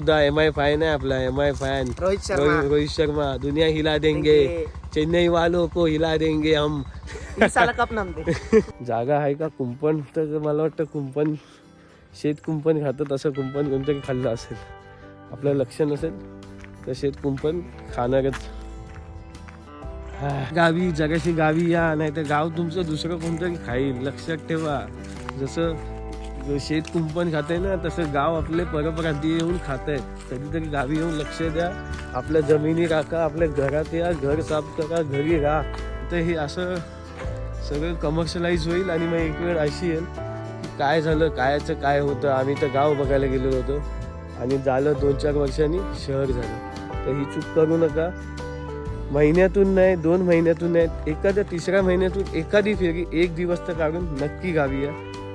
सुद्धा M I फाय नाही आपला M I fan Rohit Sharma. Rohit Sharma दुनिया हिला देंगे. चेन्नई वालों को हिला देंगे हम. कप जागा आहे का कुंपण? तर मला वाटतं कुंपण शेत कुंपण खातं तसं कुंपण कोणतरी खाल्लं असेल. आपलं लक्ष नसेल तर शेत कुंपण खाणारच. गावी जगाशी गावी या नाही तर गाव तुमचं दुसरं कोणतरी खाईल. लक्षात ठेवा. जसं शेत कुंपण खाते ना तसं गाव आपले परप्रांतीय येऊन खात आहेत कधीतरी गावी येऊन लक्ष द्या. आपल्या जमिनी राखा आपल्या घरात या घर साफ करा घरी राहा. तर हे असं सगळं कमर्शलाइज होईल आणि मग एक वेळ अशी येईल की काय झालं कायचं काय होतं. आम्ही तर गाव बघायला गेलो होतो. आणि झालं दोन चार वर्षांनी शहर झालं. तर ही चूक करू नका. महिन्यातून नाही दोन महिन्यातून नाही एखाद्या तिसऱ्या महिन्यातून एखादी फेरी एक दिवस तर काढून नक्की गावी या.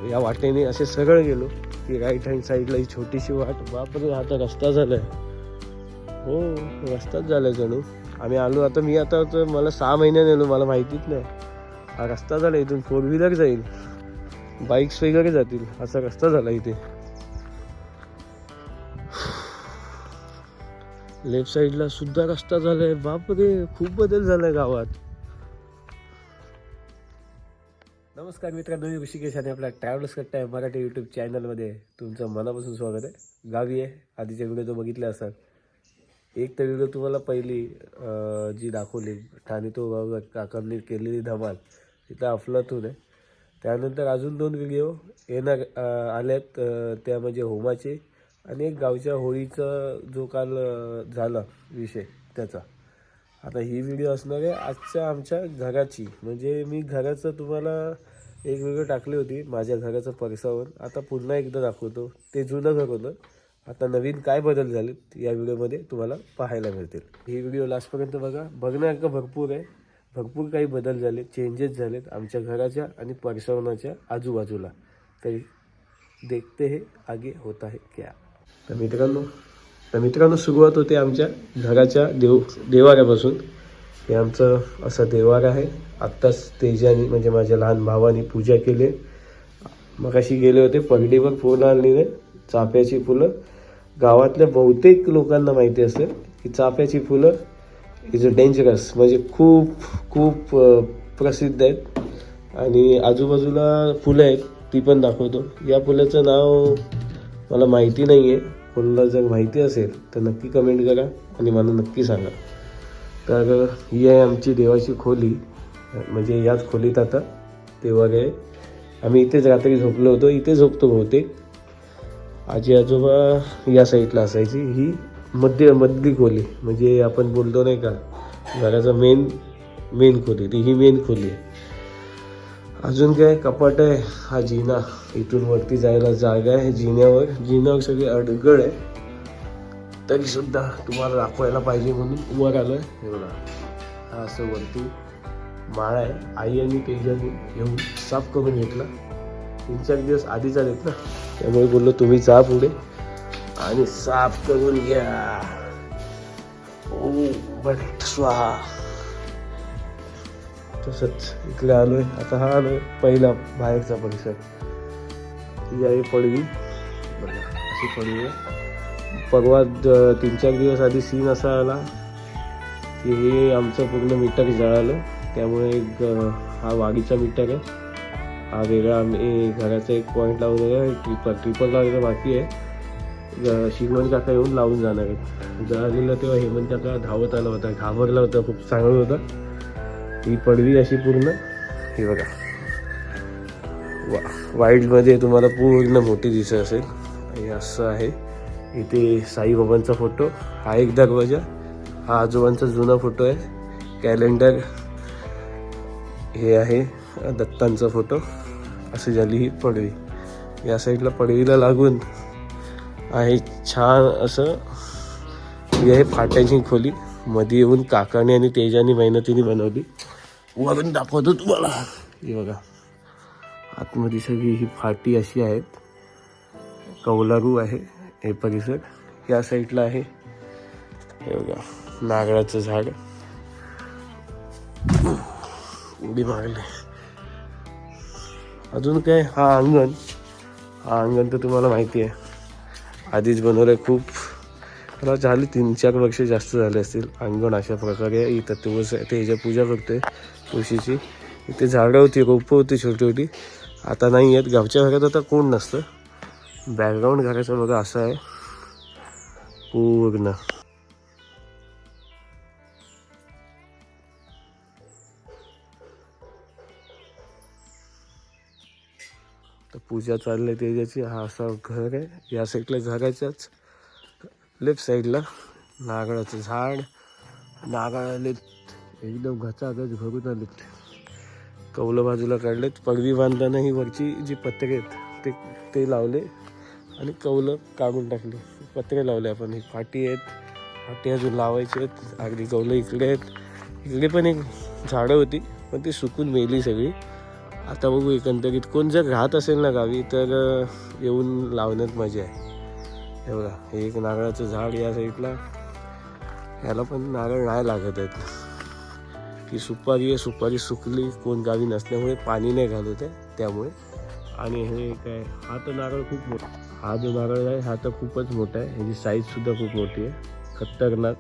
या वाटेने असे सरळ गेलो. की राईट हँड साईडला ही छोटीशी वाट. बापरे आता तर रस्ता झालाय. हो रस्ताच झालाय जणू. आम्ही आलो आता मी आता तर मला सहा महिन्याने आलो मला माहितीच नाही. हा रस्ता झाला इथून फोर व्हीलर जाईल. बाईक्स वगैरे जातील. असा रस्ता झाला इथे. लेफ्ट साईडला सुद्धा रस्ता झालाय. बापरे खूप बदल झालाय गावात. नमस्कार मित्रांनो मी ऋषिकेश आणि आपल्या ट्रॅव्हल्स कट्टा आहे मराठी यूट्यूब चॅनलमध्ये तुमचं मनापासून स्वागत आहे. गावी आहे आधीच्या व्हिडिओ तो बघितले असाल. एक तर व्हिडिओ तुम्हाला पहिली जी दाखवली ठाणे तो काकांनी केलेली धमाल तिथं अफलातून आहे. त्यानंतर अजून दोन व्हिडिओ येणार आल्यात त्या म्हणजे होमाचे आणि एक गावच्या होळीचा जो काल झाला विषय त्याचा. आता ही व्हिडिओ असणार आहे आजच्या आमच्या घराची. म्हणजे मी घराचं तुम्हाला एक व्हिडिओ टाकली होती माझ्या घराचं परिसरावर. आता पुन्हा एकदा दाखवतो. ते जुनं घर होतं. आता नवीन काय बदल झालेत या व्हिडिओमध्ये तुम्हाला पाहायला मिळतील. ही व्हिडिओ लास्टपर्यंत बघा. बघण्यासारखं भरपूर आहे. भरपूर काही बदल झाले चेंजेस झालेत आमच्या घराच्या आणि परिसरणाच्या आजूबाजूला. तरी देखते हे आगे होत आहे क्या. तर मित्रांनो तर मित्रांनो सुरुवात होते आमच्या घराच्या देव देवाऱ्यापासून. हे आमचं असं देवार आहे. आत्ताच तेजानी म्हणजे माझ्या लहान भावाने पूजा केली. मग अशी गेले होते पगडीवर फोन आणलेले चाफ्याची फुलं. गावातल्या बहुतेक लोकांना माहिती असेल की चाफ्याची फुलं इज अ डेंजरस म्हणजे खूप खूप प्रसिद्ध आहेत. आणि आजूबाजूला फुलं आहेत ती पण दाखवतो. या फुलाचं नाव मला माहिती नाही आहे कोणाला जर माहिती असेल तर नक्की कमेंट करा आणि मला नक्की सांगा. तर ही आहे आमची देवाची खोली. म्हणजे याच खोलीत आता देवार आहे आम्ही इथेच रात्री झोपलो होतो. इथे झोपतो बहुतेक. आजी आजोबा या साईडला असायची. ही मध्य मधली खोली. म्हणजे आपण बोलतो नाही का घराचा मेन मेन खोली. ती ही मेन खोली आहे. अजून काय कपाट आहे? हा जिना. इथून वरती जायला जागा आहे जिन्यावर. जिन्यावर सगळी अडगळ आहे. तरीसुद्धा तुम्हाला दाखवायला पाहिजे म्हणून वर आलं हे बघा. हा असं वरती माळा आहे. आई आणि तेजानी येऊन साफ करून घेतला. तीन चार दिवस आधीच आलेत ना. त्यामुळे बोललो तुम्ही जा पुढे आणि साफ करून घ्या. ओ बट स्वाहा. तसंच इकडे आलोय. आता हा आलोय पहिला बाहेरचा परिसर. ही आहे पडवी. बघा अशी पडवी आहे. परवा द- तीन चार दिवस आधी सीन असा आला की हे आमचं पूर्ण मीटर जळालं. त्यामुळे एक हा वाडीचा मीटर आहे. हा वेगळा आम्ही घराचा एक पॉईंट लावलेला आहे. ट्रिपल ट्रिपल लावायचं बाकी आहे. श्रीमंत काका येऊन लावून जाणार आहे जळालेलं तेव्हा हेमंत काका धावत आला होता घाबरला होता खूप चांगलं होता. ही पडवी अशी पूर्ण. हे बघा. वा वाईल्डमध्ये तुम्हाला पूर्ण मोठी दिसत असेल. हे असं आहे. इथे साईबाबांचा फोटो. हा एक दरवाजा. हा आजोबांचा जुना फोटो आहे. कॅलेंडर हे आहे दत्तांचा फोटो. अशी झाली ही पडवी. या साईडला पडवीला लागून आहे छान असं ही आहे फाट्याची खोली. मध्ये येऊन काकाने आणि तेजाने मेहनतीने बनवली. वरून दाखवतो तुम्हाला. हे बघा. आतमध्ये सगळी ही फाटी अशी आहेत. कौलारू आहे. हे परिसर या साईडला आहे. हे बघा नारळाचं झाड. उडी मारले. अजून काय? हा अंगण. हा अंगण तर तुम्हाला माहिती आहे. आधीच बनवलंय खूप. मला झाली तीन चार वर्ष जास्त झाले असतील. अंगण अशा प्रकारे इथं तुळस ते ह्याच्या पूजा करतोय तुळशीची इथे झाडं होती रोपं होती छोटी छोटी आता नाही आहेत. गावच्या भागात आता कोण नसतं. बॅकग्राऊंड घराचं बघा असं आहे. पूर्ण. तर पूजा चालली आहे हा असा घर आहे. या साईडला घराच्याच लेफ्ट साईडला नागळाचं झाड. नारळ आलेत. एकदम घचाघच भरून आलेत. कौलं बाजूला काढलेत. पगडी बांधताना ही वरची जी पत्रे आहेत ते ते लावले. आणि कौलं काढून टाकली. पत्रे लावले आपण. ही फाटी आहेत. फाटी अजून लावायची आहेत. अगदी कौलं इकडे आहेत. इकडे पण एक झाडं होती पण ती सुकून मेली सगळी. आता बघू एकंदरीत कोण जर राहत असेल ना गावी तर येऊन लावण्यात मजा आहे. हे बघा हे एक नारळाचं झाड या साईडला. ह्याला पण नारळ नाही लागत आहेत. की सुपारी आहे. सुपारी सुकली. कोण गावी नसल्यामुळे पाणी नाही घालत आहे. त्यामुळे. आणि हे काय हा तर नारळ खूप मोठा हा जो नारळ आहे हा तर खूपच मोठा आहे. ह्याची साईजसुद्धा खूप मोठी आहे. खतरनाक.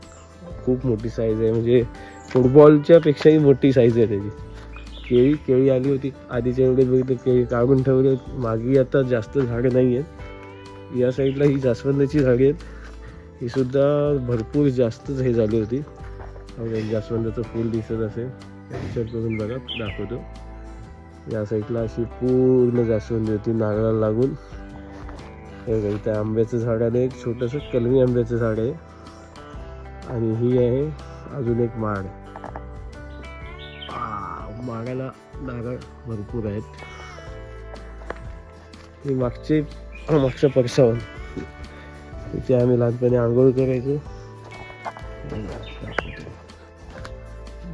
खूप मोठी साईज आहे. म्हणजे फुटबॉलच्या पेक्षाही मोठी साईज आहे त्याची. केळी केळी आली होती आधीच्या वेळेस बघितलं केळी काढून ठेवले मागे आता जास्त झाडं नाही आहेत. या साईडला ही जास्वंदाची झाडे आहेत. ही सुद्धा भरपूर जास्तच हे झाली होती. जास्वंदाचं फूल दिसत असेल. विचार करून बघा दाखवतो. या साईडला अशी पूर्ण जास्वंदी होती नारळाला लागून. हे बघा, इथं आंब्याचं झाड आणि एक छोटंसं कलमी आंब्याचं झाड आहे. आणि ही आहे अजून एक माड. माडाला नारळ भरपूर आहेत. ही मागचे मागचं परसावन तिथे आम्ही लहानपणी आंघोळ करायचो.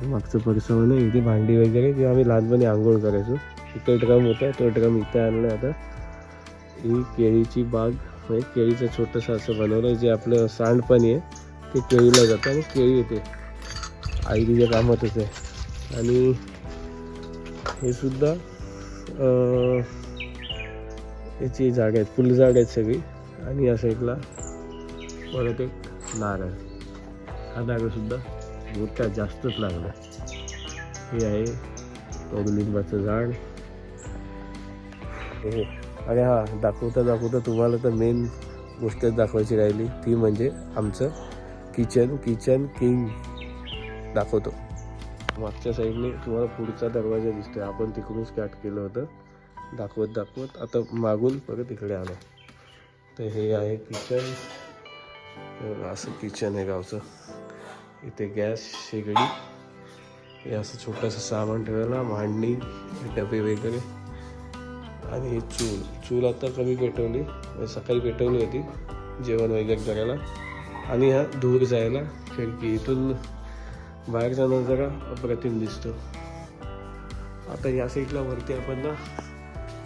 मागचं परसावन आहे इथे भांडी वगैरे किंवा आम्ही लहानपणी आंघोळ करायचो. इथं ड्रम होता तो ड्रम इथे आणला आता ही केळीची बाग म्हणजे केळीचं छोटंसं असं बनवलं जे आपलं सांडपाणी आहे ते केळीला जातं आणि केळी येते. आई तिच्या कामातच आहे आणि हे सुद्धा याची झाडं आहेत फुलझाड आहेत सगळी. आणि या साईडला परत एक नारळ. हा नारळसुद्धा मोठ्या मोठा जास्तच लागला. हे आहे कडुलिंबाचं झाड. हे अरे हां दाखवता दाखवता तुम्हाला तर मेन गोष्टच दाखवायची राहिली. ती म्हणजे आमचं किचन किचन किंग दाखवतो. मागच्या साईडने तुम्हाला पुढचा दरवाजा दिसतोय. आपण तिकडून स्टार्ट केलं होतं. दाखवत दाखवत आता मागून परत इकडे आलं. तर हे आहे किचन असं किचन आहे गावचं. इथे गॅस शेगडी. हे असं छोटंसं सामान ठेवायला मांडणी डबे वगैरे. आणि हे चूल. चूल आता कमी पेटवली. म्हणजे सकाळी पेटवली होती. जेवण वगैरे करायला. आणि हा धूर जायला खिडकी. इथून बाहेर जाणं जरा अप्रतिम दिसतो. आता या साईडला वरती आपण ना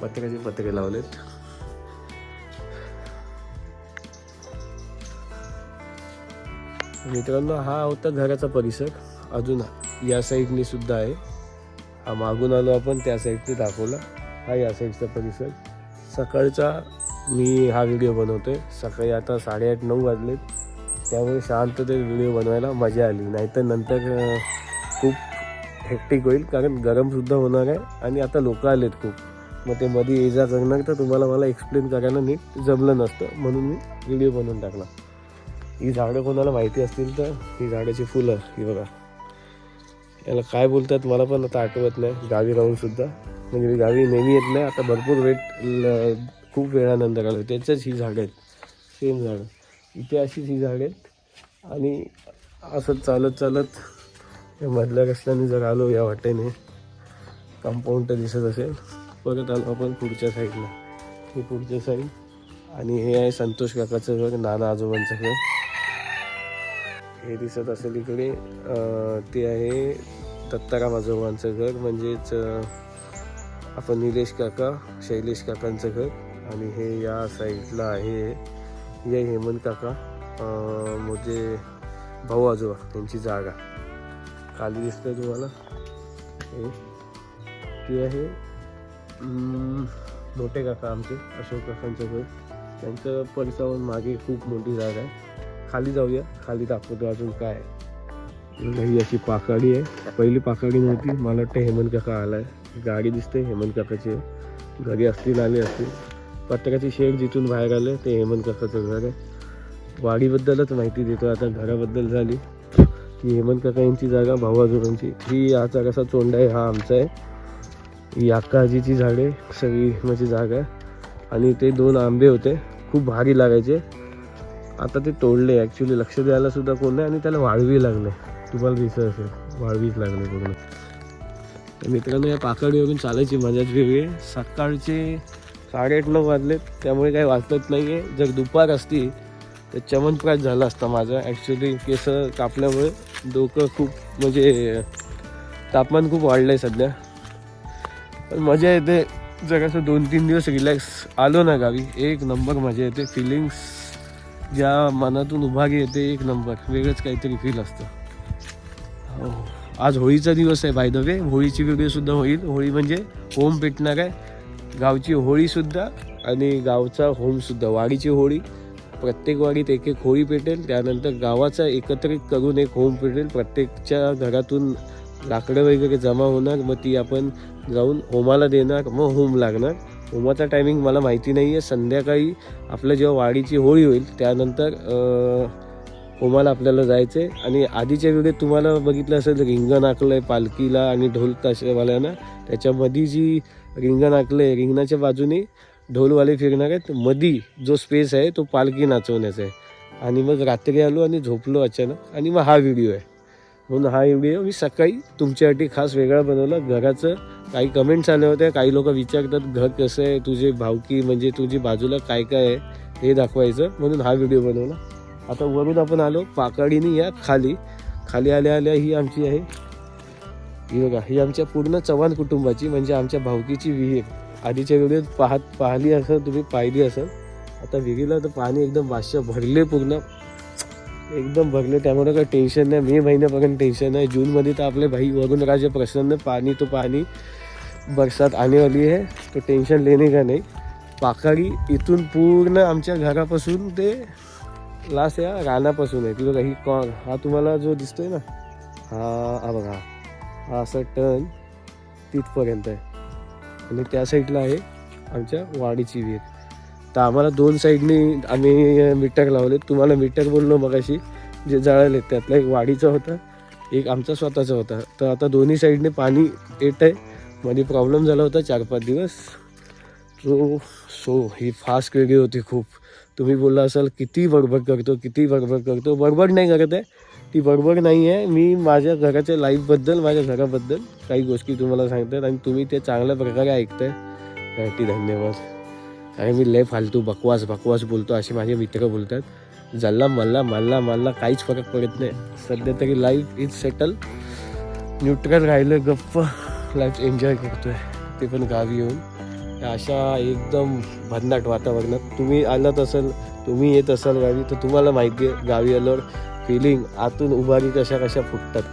पत्र्याचे पत्रे लावलेत. मित्रांनो हा होता घराचा परिसर. अजून या साईडने सुद्धा आहे. हा मागून आलो आपण त्या साईडने दाखवला. हाय असा साईडचा परिसर सकाळचा मी हा व्हिडिओ बनवतो आहे सकाळी आता साडेआठ नऊ वाजलेत. त्यामुळे शांततेत व्हिडिओ बनवायला मजा आली. नाहीतर नंतर खूप हेक्टिक होईल. कारण गरमसुद्धा होणार आहे आणि आता लोक आलेत खूप. मग ते मध्ये ये जा करणार तर तुम्हाला मला एक्सप्लेन करायला नीट जमलं नसतं. म्हणून मी व्हिडिओ बनवून टाकला. ही झाडं कोणाला माहिती असतील तर ही झाडाची फुलं ही बघा. याला काय बोलतात मला पण आता आठवत नाही. गावी राहूनसुद्धा म्हणजे मी गावी नेहमी येत नाही. आता भरपूर वेट ल खूप वेळानंतर आलो त्याच्याच ही झाडं आहेत. सेम झाडं. इथे अशीच ही झाडं आहेत. आणि असंच चालत चालत या मधल्या रस्त्याने जर आलो या वाटेने कंपाऊंड तर दिसत असेल. परत आलो आपण पुढच्या साईडला ही पुढच्या साईड आणि हे आहे संतोष काकाचं घर नाना आजोबांचं घर. हे दिसत असेल इकडे. ते आहे दत्ताराम आजोबांचं घर. म्हणजेच आपण निलेश काका शैलेश काकांचं घर आणि हे या साईडला आहे. हे हेमंत काका म्हणजे भाऊ आजोबा त्यांची जागा. खाली दिसतं तुम्हाला? हे. ती आहे मोठे काका आमचे अशोक काकांचं घर. त्यांचं परिसरावर मागे खूप मोठी जागा आहे. खाली जाऊया खाली दाखवतो अजून काय आहे. ही अशी पाकाडी आहे. पहिली पाकाडी नव्हती मला वाटतं हेमंत काका आला आहे गाडी दिसते हेमंत काकाची. घरी असतील आले असतील. प्रत्येकाची शेड जिथून बाहेर आले ते हेमंत काकाचं घर आहे. वाडीबद्दलच माहिती देतो आता घराबद्दल झाली. की हेमंत काका यांची जागा भाऊआजोबांची ही याचा कसा चोंडा आहे हा आमचा आहे. ही आकाजीची झाडे सगळी माझी जागा आहे. आणि ते दोन आंबे होते खूप भारी लागायचे. आता ते तोडले ॲक्च्युली लक्ष द्यायला सुद्धा कोण नाही आणि त्याला वाळवी लागले. तुम्हाला दिसत असेल वाळवीच लागले पूर्ण. तर मित्रांनो या पाकडीवरून चालायची मजाच वेगळी. सकाळचे साडेआठ नऊ वाजलेत. त्यामुळे काही वाचत नाही आहे जर दुपार असती तर चमनप्राश झाला असता माझा. ॲक्च्युली केस कापल्यामुळे डोकं खूप म्हणजे तापमान खूप वाढलं आहे सध्या. पण मजा येते. जर असं दोन तीन दिवस रिलॅक्स आलो ना गावी एक नंबर मजा येते. फिलिंग्स ज्या मनातून उभारी येते एक नंबर वेगळंच काहीतरी फील असतं. हो. आज होळीचा दिवस आहे बाय द वे होळीची व्हिडिओ सुद्धा होईल. होळी म्हणजे होम पेटणार आहे. गावची होळी सुद्धा आणि गावचा होम सुद्धा. वाडीची होळी. प्रत्येक वाडीत एक एक होळी पेटेल. त्यानंतर गावाचा एकत्रित करून एक होम पेटेल. प्रत्येकच्या घरातून लाकडं वगैरे जमा होणार. मग ती आपण जाऊन होमाला देणार. मग होम लागणार. होमाचा टायमिंग मला माहिती नाही आहे संध्याकाळी आपलं जेव्हा वाडीची होळी होईल त्यानंतर ओमाला आपल्याला जायचं आहे आणि आधीच्या व्हिडिओ तुम्हाला बघितलं असेल रिंगण आखलं आहे पालखीला आणि ढोल ताशेवाल्यांना. त्याच्यामध्ये जी रिंगण आखलं आहे रिंगणाच्या बाजूने ढोलवाले फिरणार आहेत. मधी जो स्पेस आहे तो पालखी नाचवण्याचा आहे. आणि मग रात्री आलो आणि झोपलो अचानक आणि मग हा व्हिडिओ आहे. म्हणून हा व्हिडिओ मी सकाळी तुमच्यासाठी खास वेगळा बनवला. घराचं काही कमेंट्स आल्या होत्या. काही लोक विचारतात घर कसं आहे? तुझे भावकी म्हणजे तुझी बाजूला काय काय आहे? हे दाखवायचं. म्हणून हा व्हिडिओ बनवला. आता वरून आपण आलो पाकाडीने या खाली. खाली आल्या आल्या ही आमची आहे. ही बघा ही आमच्या पूर्ण चव्हाण कुटुंबाची म्हणजे आमच्या भावकीची विहीर. आधीच्या वेळेत पाहत पाहिली असं तुम्ही पाहिली असेल. आता विहिरीला तर पाणी एकदम वाश्य भरले पूर्ण. एकदम भरले त्यामुळे काही टेन्शन नाही. मे महिन्यापर्यंत टेन्शन नाही. जूनमध्ये तर आपले भाई वरुण राजे प्रसन्न पाणी तो पाणी बरसात आणेवाली आहे. तो टेन्शन लेने का नाही? पाकाडी इथून पूर्ण आमच्या घरापासून ते लास्ट या रानापासून आहे. ती बघा ही कॉर्न हा तुम्हाला जो दिसतोय ना हा हा बघा. हा असा टर्न तिथपर्यंत आहे. आणि त्या साईडला आहे आमच्या वाडीची विहीर. तर आम्हाला दोन साईडनी आम्ही मीटर लावले तुम्हाला मीटर बोललो मगाशी जे जळाले त्यातला एक वाडीचा होता एक आमचा स्वतःचा होता. तर आता दोन्ही साईडने पाणी येत आहे. मध्ये प्रॉब्लेम झाला होता चार पाच दिवस. सो सो ही फास्ट वेगळी होती खूप. तुम्ही बोलला असाल किती बडबड करतो किती बडबड करतो. बडबड नाही करत आहे. ती बडबड नाही आहे. मी माझ्या घराच्या लाईफबद्दल माझ्या घराबद्दल काही गोष्टी तुम्हाला सांगतात आणि तुम्ही ते चांगल्या प्रकारे ऐकताय. त्यासाठी धन्यवाद. आणि मी लय फालतू बकवास बकवास बोलतो असे माझे मित्र बोलतात. जल्ला मल्ला मल्ला मल्ला काहीच फरक पडत नाही. सध्या तरी लाईफ इज सेटल न्यूट्रल राहिलं गप्प. लाईफ एन्जॉय करतोय. ते पण गावी येऊन. अशा एकदम भन्नाट वातावरणात. तुम्ही आलात असाल तुम्ही येत असाल गावी तर तुम्हाला माहिती आहे गावी आल्यावर फिलिंग आतून उभारी कशा कशा फुटतात.